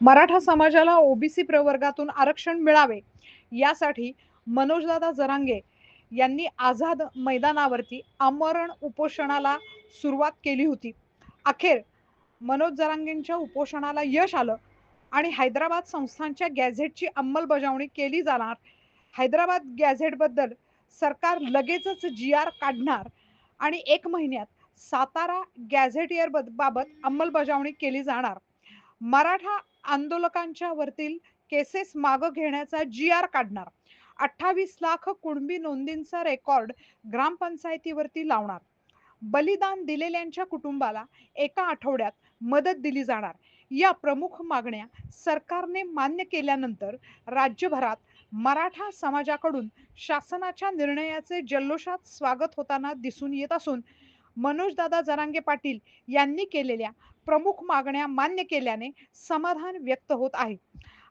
मराठा समाजाला ओबीसी प्रवर्गातून आरक्षण मिळावे यासाठी मनोजदादा जरांगे यांनी आझाद मैदानावरती आमरण उपोषणाला सुरुवात केली होती. अखेर मनोज जरांगेंच्या उपोषणाला यश आलं आणि हैदराबाद संस्थांच्या गॅझेटची अंमलबजावणी केली जाणार. हैदराबाद गॅझेटबद्दल सरकार लगेचच जी आर काढणार आणि एक महिन्यात सातारा गॅझेटियर बाबत अंमलबजावणी केली जाणार. मराठा आंदोलकांच्या वरतील केसेस मागं घेण्याचा जी आर काढणार. अठ्ठावीस लाख कुणबी नोंदींचा रेकॉर्ड ग्रामपंचायतीवरती लावणार. बलिदान दिलेल्यांच्या कुटुंबाला एका आठवड्यात मदत दिली जाणार. या प्रमुख मागण्या सरकारने मान्य केल्यानंतर राज्यभरात मराठा समाजाकडून शासनाच्या निर्णयाचे जल्लोषात स्वागत होताना दिसून येत असून मनोजदादा जरांगे पाटील यांनी केलेल्या प्रमुख मागण्या मान्य केल्याने समाधान व्यक्त होत आहे.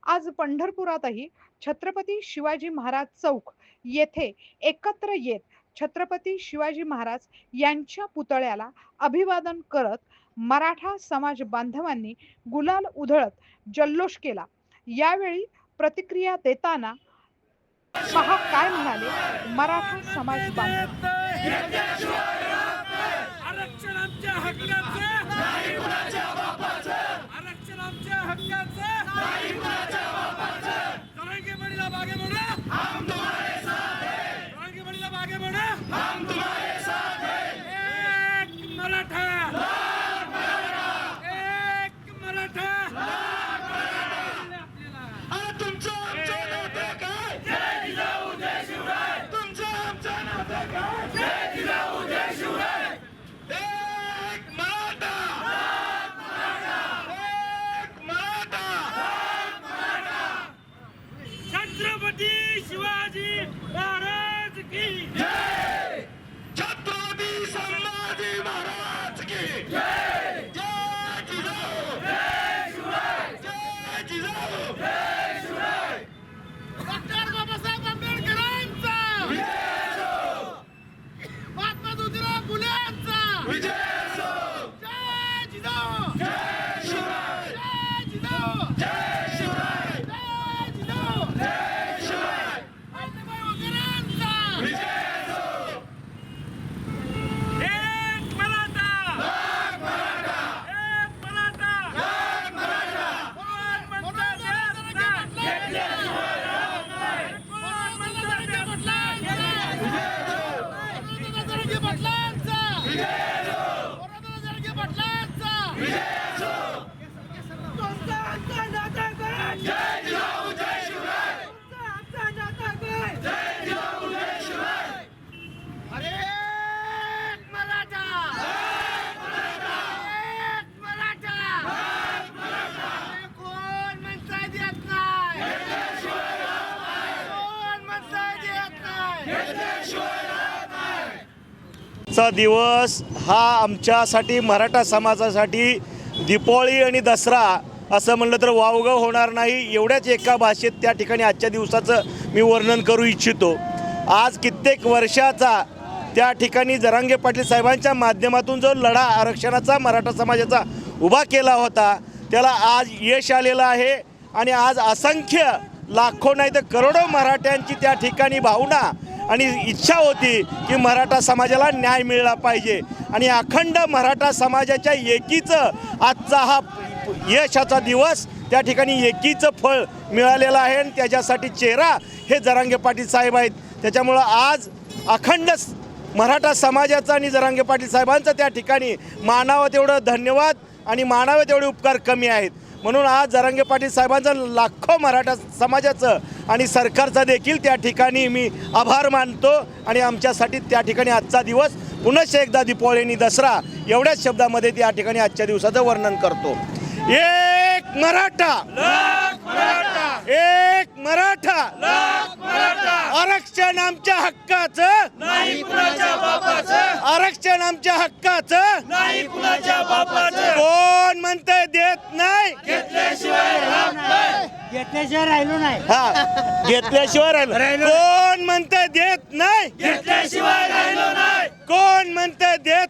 आज पंढरपुरातही छत्रपती शिवाजी महाराज चौक येथे एकत्र येत छत्रपती शिवाजी महाराज यांच्या पुतळ्याला अभिवादन करत मराठा समाज बांधवांनी गुलाल उधळत जल्लोष केला. यावेळी प्रतिक्रिया देताना पहा काय म्हणाले मराठा समाज बांधव आरक्षण आमच्या हक्काचं आरक्षण आमच्या हक्काचं जरांगे बडीला मागे म्हणा जरांगे बडीला मागे म्हणा एक मराठा एक मराठा आपल्याला तुमचं आमचं नातं काय जय जिजाऊ जय शिवराय तुमचं आमचं नातं काय जय जिजाऊ जय शिवराय एक मराठा एक मराठा छत्रपती शिवाजी महाराज की जय चा दिवस हा आमच्यासाठी मराठा समाजासाठी दीपावळी आणि दसरा असं म्हणलं तर वावगं होणार नाही. एवढ्याच एका भाषेत त्या ठिकाणी आजच्या दिवसाचं मी वर्णन करू इच्छितो. आज कित्येक वर्षाचा त्या ठिकाणी जरांगे पाटील साहेबांच्या माध्यमातून जो लढा आरक्षणाचा मराठा समाजाचा उभा केला होता त्याला आज यश आलेलं आहे आणि आज असंख्य लाखो नाही तर करोडो मराठ्यांची त्या ठिकाणी भावना आणि इच्छा होती की मराठा समाजाला न्याय मिळाला पाहिजे. आणि अखंड मराठा समाजाच्या एकीचं आजचा हा यशाचा दिवस त्या ठिकाणी एकीचं फळ मिळालेलं आहे आणि त्याच्यासाठी चेहरा हे जरांगे पाटील साहेब आहेत. त्याच्यामुळं आज अखंड मराठा समाजाचा आणि जरांगे पाटील साहेबांचं त्या ठिकाणी मानावं तेवढं धन्यवाद आणि मानावं तेवढे उपकार कमी आहेत. म्हणून आज जरांगे पाटील साहेबांचं लाखो मराठा समाजाचं आणि सरकारचा देखील त्या ठिकाणी मी आभार मानतो आणि आमच्यासाठी त्या ठिकाणी आजचा दिवस पुनश्च एकदा दीपावली आणि दसरा एवढ्याच शब्दामध्ये त्या ठिकाणी आजच्या दिवसाचं वर्णन करतो. एक मराठा. एक मराठा. आरक्षण आमच्या हक्काचं. नाही कुणाच्या बापाचं आरक्षण आमच्या हक्काचं. नाही कुणाच्या बापाचं कोण म्हणतंय देत नाही. घेतल्याशिवाय राहत नाही घेतल्याशिवाय राहिलो नाही. हा घेतल्याशिवाय राहिलं. कोण म्हणतंय देत नाही घेतल्याशिवाय राहिलो नाही. कोण म्हणतंय देत